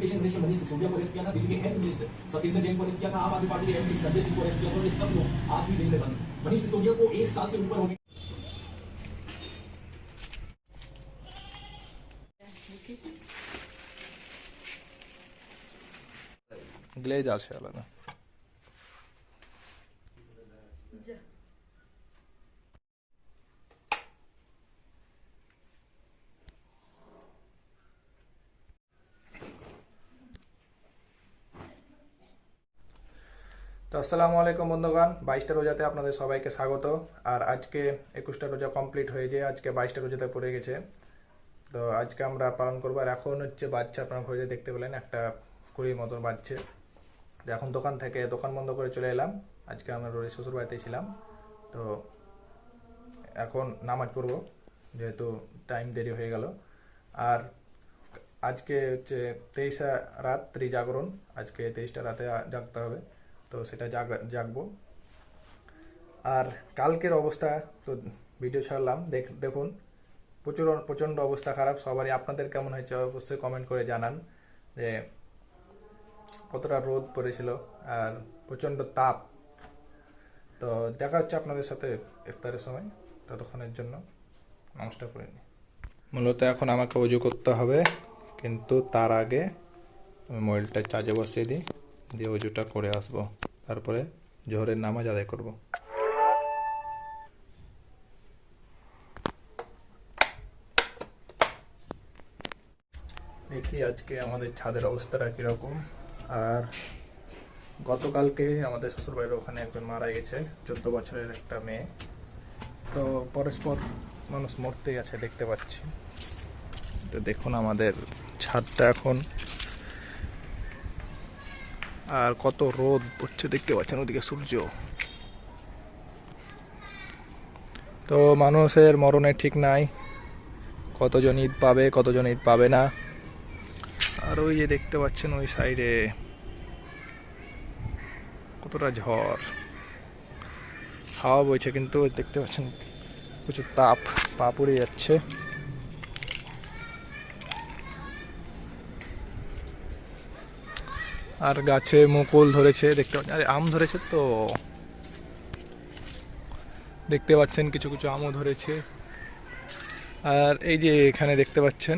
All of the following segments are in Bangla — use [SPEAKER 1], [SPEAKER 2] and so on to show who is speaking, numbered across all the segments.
[SPEAKER 1] एजुकेशन मिनिस्टर मनीष सिसोदिया को अरेस्ट किया था दिल्ली के हेल्थ मिनिस्टर सत्येंद्र जैन को अरेस्ट किया था आम आदमी पार्टी के एमपी संजय सिंह को अरेस्ट किया था और ये सब लोग आज भी जेल में बंद हैं। मनीष सिसोदिया को एक साल से ऊपर होने
[SPEAKER 2] গ্লেজ আছে আলাদা তো আসসালামু আলাইকুম বন্ধুগণ, বাইশটা রোজাতে আপনাদের সবাইকে স্বাগত। আর আজকে একুশটা রোজা কমপ্লিট হয়ে যেয়ে আজকে বাইশটা রোজাতে পড়ে গেছে। তো আজকে আমরা পালন করব। আর এখন হচ্ছে বাচ্চা, আপনার ঘরে দেখতে পেলেন একটা কুড়ির মতন বাচ্চা। তো এখন দোকান থেকে দোকান বন্ধ করে চলে এলাম। আজকে আমরা রোজ শ্বশুর বাড়িতে ছিলাম। তো এখন নামাজ পড়ব, যেহেতু টাইম দেরি হয়ে গেল। আর আজকে হচ্ছে তেইশা রাত ত্রিজাগরণ। আজকে তেইশটা রাতে জাগতে হবে। তো সেটা জাগ জাগবো। আর কালকের অবস্থা তো ভিডিও ছাড়লাম, দেখ, দেখুন, প্রচুর, প্রচণ্ড অবস্থা খারাপ, সবারই আপনাদের কেমন হয়েছে অবশ্যই কমেন্ট করে জানান যে কতটা রোদ পড়েছিল আর প্রচণ্ড তাপ। তো দেখা হচ্ছে আপনাদের সাথে ইফতারের সময়, ততক্ষণের জন্য নমস্কার করে নিই। মূলত এখন আমাকে অজু করতে হবে, কিন্তু তার আগে আমি মোবাইলটা চার্জে বসিয়ে দিই, দিয়ে অজুটা করে আসব। তারপরে জোহরের নামাজ আদায় করব। দেখি আজকে আমাদের ছাদের অবস্থাটা কীরকম। আর গতকালকে আমাদের শ্বশুরবাড়ির ওখানে একজন মারা গেছে, চোদ্দ বছরের একটা মেয়ে। তো পরস্পর মানুষ মরতেই আছে, দেখতে পাচ্ছি। তো দেখুন আমাদের ছাদটা এখন আর কত রোদ পড়ছে দেখতে পাচ্ছেন, ওদিকে সূর্য। তো মানুষের মরণের ঠিক নাই। কতজন ঈদ পাবে, কতজন ঈদ পাবে না। আর ওই যে দেখতে পাচ্ছেন ওই সাইডে কতটা ঝড়। হাওয়া বইছে কিন্তু, দেখতে পাচ্ছেন প্রচুর তাপ, পা পুড়ে যাচ্ছে। আর গাছে মুকুল ধরেছে, দেখতে পাচ্ছেন। আরে আম ধরেছে তো। দেখতে পাচ্ছেন কিছু কিছু আমও ধরেছে। আর এই যে এখানে দেখতে পাচ্ছেন,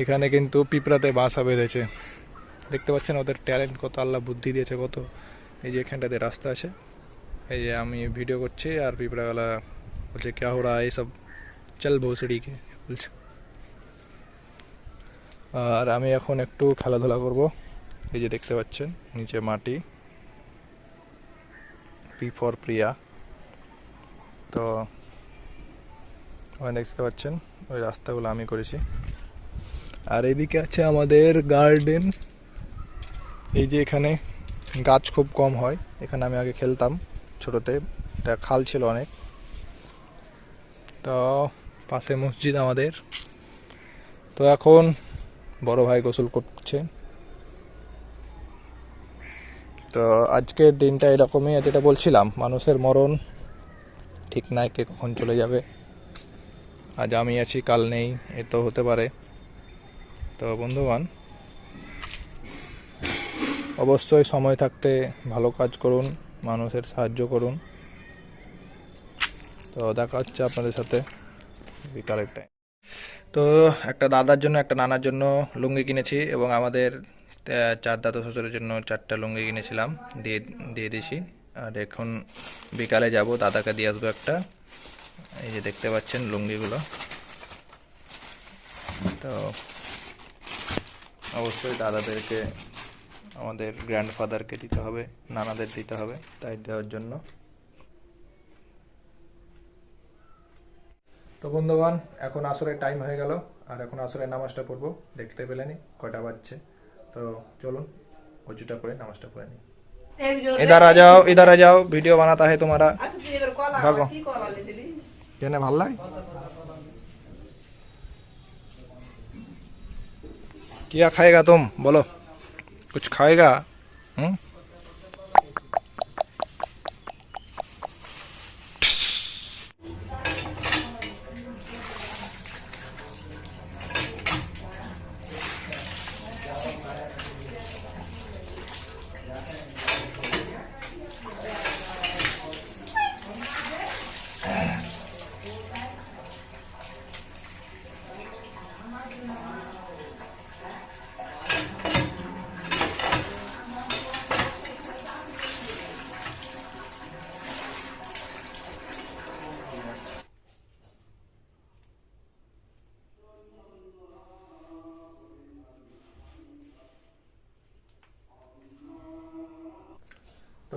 [SPEAKER 2] এখানে কিন্তু পিঁপড়াতে বাসা বেঁধেছে। দেখতে পাচ্ছেন ওদের ট্যালেন্ট কত, আল্লাহ বুদ্ধি দিয়েছে কত। এই যে এখানটাতে রাস্তা আছে। এই যে আমি ভিডিও করছি আর পিঁপড়াওয়ালা বলছে ক্যা এইসব চল ভোসড়িকে বলছে। আর আমি এখন একটু খেলাধুলা করব। এই যে দেখতে পাচ্ছেন, নিচে মাটি। পি ফর প্রিয়া তো, ওখানে দেখতে পাচ্ছেন, ওই রাস্তাগুলো আমি করেছি। আর এদিকে আছে আমাদের গার্ডেন এই যে এখানে গাছ খুব কম হয়, এখানে আমি আগে খেলতাম ছোটোতে একটা খাল ছিল অনেক। তো, পাশে মসজিদ আমাদের। তো এখন বড় ভাই গোসল করছে। তো আজকের দিনটা এরকমই, যেটা বলছিলাম, মানুষের মরণ ঠিক নাই কে কখন চলে যাবে। আজ আমি আছি, কাল নেই, এ তো হতে পারে। তো বন্ধুগণ, অবশ্যই সময় থাকতে ভালো কাজ করুন, মানুষের সাহায্য করুন। তো দেখা হচ্ছে আপনাদের সাথে বিকালের টাইম তো একটা দাদার জন্য, একটা নানার জন্য লুঙ্গি কিনেছি এবং আমাদের চার দাদা শ্বশুরের জন্য চারটা লুঙ্গি কিনেছিলাম, দিয়ে দিয়ে দিছি। আর এখন বিকালে যাব, দাদাকে দিয়ে আসব একটা। এই যে দেখতে পাচ্ছেন লুঙ্গিগুলো। তো অবশ্যই দাদাদেরকে, আমাদের গ্র্যান্ডফাদারকে দিতে হবে, নানাদের দিতে হবে, তাই দেওয়ার জন্য। তো বন্ধুগণ, এখন আসরের টাইম হয়ে গেল, আর এখন আসরের নামাজটা পড়ব, দেখতে পেলেনি কটা বাজছে। তো চলুন অজুটা করে নামাজটা পড়ে নিই इधर आ जाओ इधर आ जाओ वीडियो बनाता है तुम्हारा ভাগো। কেনে ভাল লাগে क्या खाएगा तुम बोलो कुछ खाएगा हम्म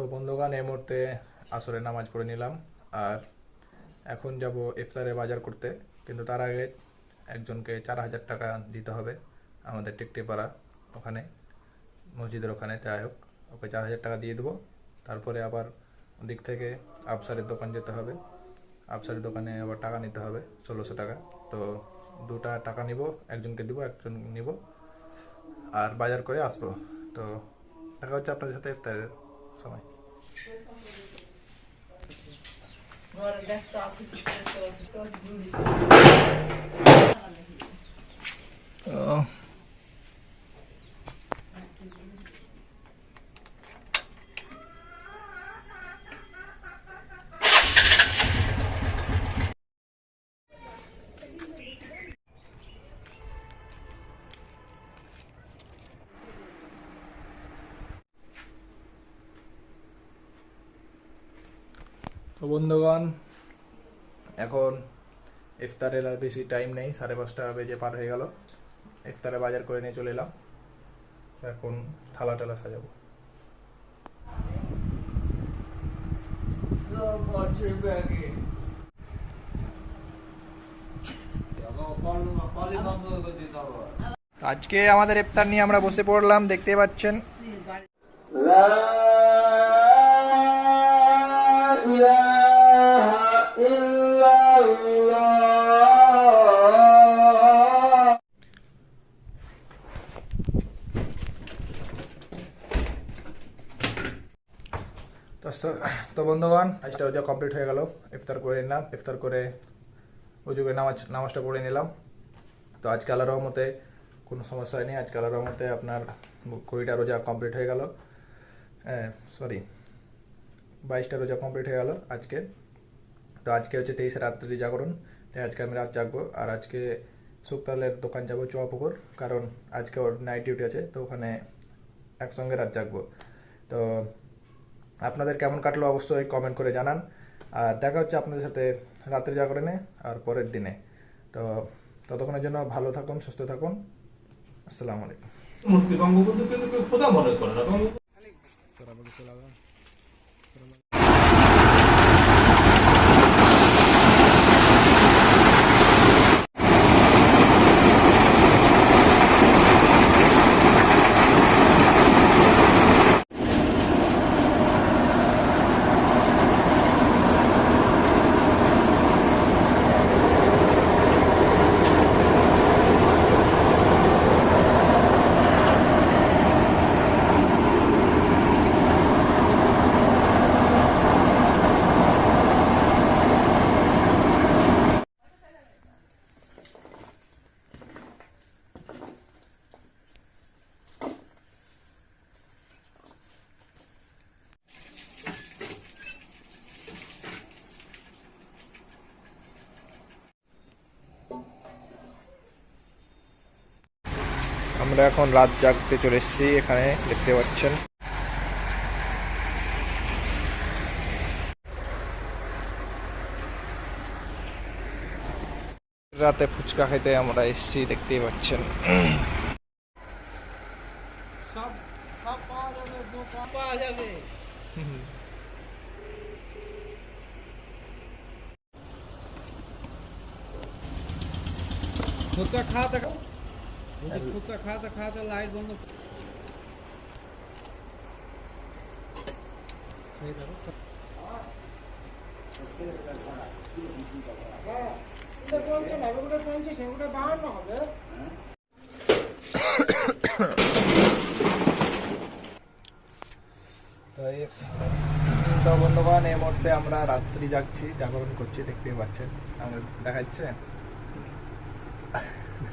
[SPEAKER 2] তো বন্ধুগণ, এই মুহূর্তে আসরে নামাজ পড়ে নিলাম আর এখন যাব ইফতারে বাজার করতে। কিন্তু তার আগে একজনকে চার হাজার টাকা দিতে হবে আমাদের টিকটিপাড়া ওখানে, মসজিদের ওখানে। যাই হোক, ওকে চার হাজার টাকা দিয়ে দেবো। তারপরে আবার ওদিক থেকে আফসারের দোকান যেতে হবে। আফসারের দোকানে আবার টাকা নিতে হবে, ষোলোশো টাকা। তো দুটা টাকা নিব, একজনকে দিব, একজন নিব। আর বাজার করে আসব। তো দেখা হচ্ছে আপনাদের সাথে ইফতারের সময়। Oh. তো বন্ধুগণ এখন ইফতারের আর বেশি টাইম নেই সাড়ে পাঁচটা বেজে পার হয়ে গেল। ইফতারে বাজার করে নিয়ে চলে এলাম। এখন থালা টালা সাজাবো। আজকে আমাদের ইফতার নিয়ে আমরা বসে পড়লাম দেখতে পাচ্ছেন। তো বন্ধুগণ আজটা রোজা কমপ্লিট হয়ে গেল। ইফতার করে নিলাম, ইফতার করে উজু করে নামাজ, নামাজটা পড়ে নিলাম। তো আজকে আল্লাহ রহমতে কোনো সমস্যা হয়নি। আজকে আল্লাহ রহমতে আপনার কুড়িটা রোজা কমপ্লিট হয়ে গেল। সরি বাইশটা রোজা কমপ্লিট হয়ে গেল আজকে। তো আজকে হচ্ছে তেইশে রাত্রি জাগরণ। তাই আজকে আমি রাত জাগবো। আর আজকে শুক্তালের দোকান যাব চুয়াপুকুর, কারণ আজকে ওর নাইট ডিউটি আছে। তো ওখানে একসঙ্গে রাত জাগবো। তো আপনাদের কেমন কাটলো অবশ্যই কমেন্ট করে জানান। আর দেখা হচ্ছে আপনাদের সাথে রাত্রে জাগরণে আর পরের দিনে। তো ততক্ষণের জন্য ভালো থাকুন সুস্থ থাকুন। আসসালামু আলাইকুম।
[SPEAKER 3] মূর্তি বঙ্গবন্ধুকে তো কেউ খোদা মনে করে
[SPEAKER 2] আমরা এখন রাত জাগতে চলে এসেছি, এখানে দেখতে পাচ্ছেন। রাতে ফুচকা খেতে আমরা এসেছি, দেখতেই পাচ্ছেন।
[SPEAKER 4] ফুচকা খাওয়াতে বলছি
[SPEAKER 2] তো বন্ধুগণ এই মুহূর্তে আমরা রাত্রি যাচ্ছি জাগরণ করছি, দেখতেই পাচ্ছেন। আমরা দেখাচ্ছে।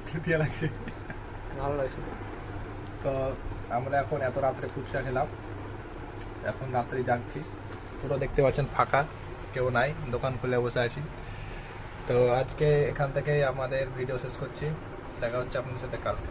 [SPEAKER 2] চুতিয়া লাগছে।
[SPEAKER 4] ভালো লাগছে।
[SPEAKER 2] তো আমরা এখন এত রাত্রে ফুচকা খেলাম। এখন রাত্রে যাচ্ছি পুরো দেখতে পাচ্ছেন ফাঁকা, কেউ নাই, দোকান খুলে বসে আছি। তো আজকে এখান থেকে আমাদের ভিডিও শেষ করছি। দেখা হচ্ছে আপনার সাথে কালকে।